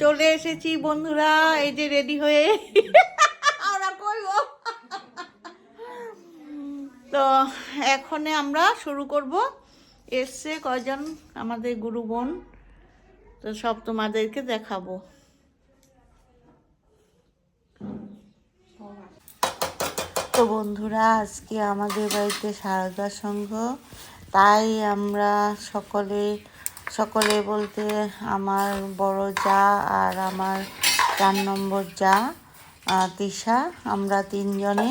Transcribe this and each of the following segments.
চলে এসেছি বন্ধুরা, এই যে রেডি হয়ে। আমরা কইব। তো এখন আমরা শুরু করব। এসছে কয়জন? আমাদের গুরু বোন। তো সব তোমাদেরকে দেখাবো। তো বন্ধুরা, আজকে আমাদের বাড়িতে সারদা সংঘ। তাই আমরা সকলে সকলে বলতে আমার বড় যা আর আমার চার নম্বর যা তিশা আমরা তিনজনে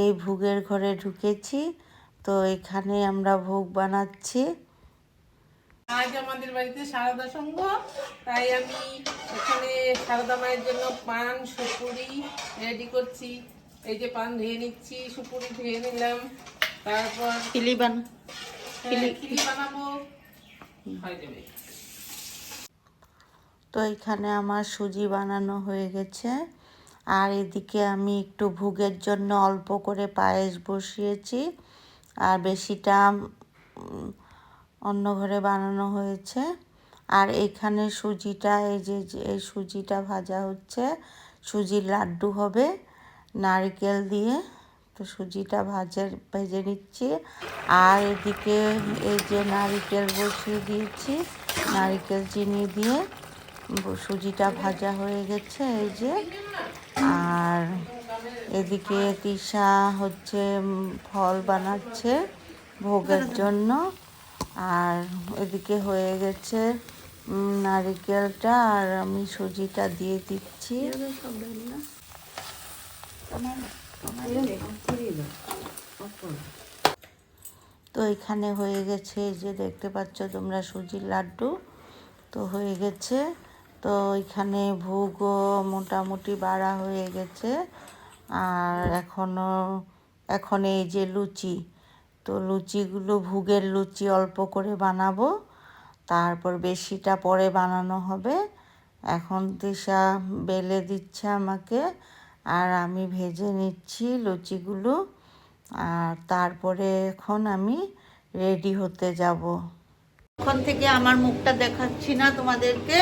এই ভোগের ঘরে ঢুকেছি। তো এখানে আমরা ভোগ বানাচ্ছি। আজ আমাদের বাড়িতে সারদা সংঘ তাই আমি এখানে সারদা মায়ের জন্য পান সুপুরি রেডি করছি। এই যে পান ধুয়ে নিচ্ছি সুপুরি ধুয়ে নিলাম। তারপর খিলি বান বানাবো হয়ে যাবে তো এখানে আমার সুজি বানানো হয়ে গেছে। আর এদিকে আমি একটু ভুগের জন্য অল্প করে পায়েস বসিয়েছি। আর বেশিটা অন্য ঘরে বানানো হয়েছে। আর এখানে সুজিটা, এই যে, এই সুজিটা ভাজা হচ্ছে। সুজির লাড্ডু হবে নারকেল দিয়ে। তো সুজিটা ভাজে, ভেজে নিচ্ছি। আর এদিকে এই যে নারিকেল বসিয়ে দিয়েছি, নারকেল চিনি দিয়ে। সুজিটা ভাজা হয়ে গেছে এই যে। আর এদিকে তিশা হচ্ছে ফল বানাচ্ছে ভোগের জন্য। আর এদিকে হয়ে গেছে নারিকেলটা, আর আমি সুজিটা দিয়ে দিচ্ছি। তো এখানে হয়ে গেছে যে দেখতে পাচ্ছ তোমরা সুজির লাড্ডু। তো হয়ে গেছে। তো এখানে ভোগও মোটামুটি বাড়া হয়ে গেছে। আর এখনও এখন এই যে লুচি। তো লুচিগুলো ভুগের লুচি অল্প করে বানাবো। তারপর বেশিটা পরে বানানো হবে। এখন দিশা বেলে দিচ্ছে আমাকে। আর আমি ভেজে নিচ্ছি লুচিগুলো, আর তারপরে এখন আমি রেডি হতে যাব। এখন থেকে আমার মুখটা দেখাচ্ছি না তোমাদেরকে।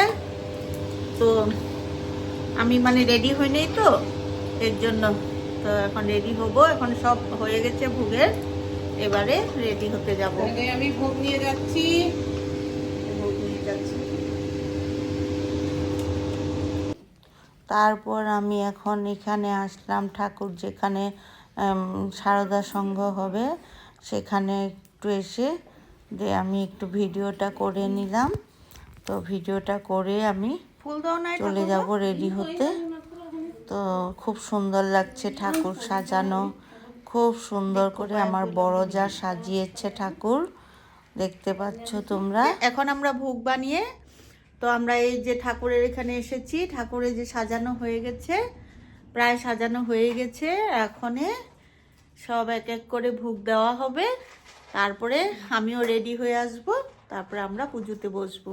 তো আমি মানে রেডি হইনি তো, এর জন্য। তো এখন রেডি হব, এখন সব হয়ে গেছে ভোগের। এবারে রেডি হতে যাব। আমি ভোগ নিয়ে যাচ্ছি ভোগ নিয়ে যাচ্ছি তারপর আমি এখন এখানে আসলাম ঠাকুর যেখানে সারদা সংঘ হবে সেখানে একটু এসে যে আমি একটু ভিডিওটা করে নিলাম। তো ভিডিওটা করে আমি চলে যাব রেডি হতে। তো খুব সুন্দর লাগছে ঠাকুর সাজানো। খুব সুন্দর করে আমার বড় যা সাজিয়েছে ঠাকুর দেখতে পাচ্ছ তোমরা। এখন আমরা ভোগ বানিয়ে তো আমরা এই যে ঠাকুরের এখানে এসেছি ঠাকুরে যে সাজানো হয়ে গেছে, প্রায় সাজানো হয়ে গেছে। এখনে সব এক এক করে ভোগ দেওয়া হবে। তারপরে আমিও রেডি হয়ে আসব, তারপরে আমরা পুজোতে বসবো।